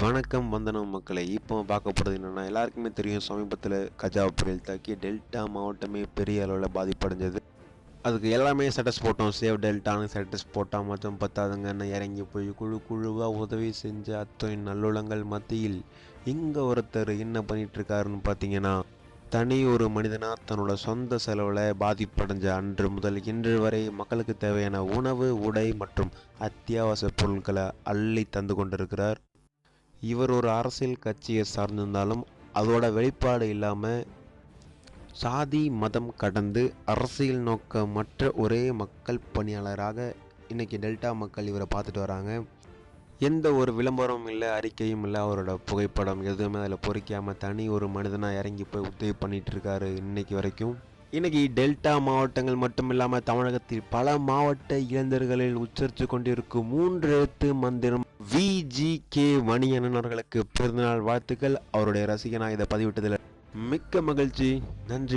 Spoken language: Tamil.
வணக்கம் வந்தனம் மக்களை. இப்போ பார்க்க போகிறது என்னென்னா எல்லாருக்குமே தெரியும் சமீபத்தில் கஜா புயல் தாக்கி டெல்டா மாவட்டமே பெரிய அளவில் பாதிப்படைஞ்சது. அதுக்கு எல்லாமே ஸ்டேட்டஸ் போட்டோம். சேவ் டெல்டான்னு ஸ்டேட்டஸ் போட்டால் மட்டும் பத்தாதுங்கன்னு இறங்கி போய் குழு குழுவாக உதவி செஞ்ச அத்தோயின் நல்லுளங்கள் மத்தியில் இங்கே ஒருத்தர் என்ன பண்ணிட்டு இருக்காருன்னு பார்த்தீங்கன்னா தனி ஒரு மனிதனாக தன்னோட சொந்த செலவில் பாதிப்படைஞ்ச அன்று முதல் இன்று வரை மக்களுக்கு தேவையான உணவு உடை மற்றும் அத்தியாவசிய பொருட்களை அள்ளி தந்து கொண்டிருக்கிறார். இவர் ஒரு அரசியல் கட்சியை சார்ந்திருந்தாலும் அதோட வெளிப்பாடு இல்லாமல் சாதி மதம் கடந்து அரசியல் நோக்கமற்ற ஒரே மக்கள் பணியாளராக இன்றைக்கி டெல்டா மக்கள் இவரை பார்த்துட்டு வராங்க. எந்த ஒரு விளம்பரமும் இல்லை அறிக்கையும் இல்லை. அவரோட புகைப்படம் எதுவுமே அதில் பொறிக்காமல் தனி ஒரு மனிதனாக இறங்கி போய் உதவி பண்ணிகிட்ருக்காரு இருக்காரு வரைக்கும். இன்னைக்கு டெல்டா மாவட்டங்கள் மட்டும் இல்லாமல் தமிழகத்தில் பல மாவட்ட இளைஞர்களில் உச்சரித்து கொண்டிருக்கும் மூன்று எழுத்து மந்திரம் விஜி கே மணியண்ணன் அவர்களுக்கு பிறந்தநாள் வாழ்த்துக்கள். அவருடைய ரசிகனாக இதை பதிவிட்டதில் மிக்க மகிழ்ச்சி. நன்றி.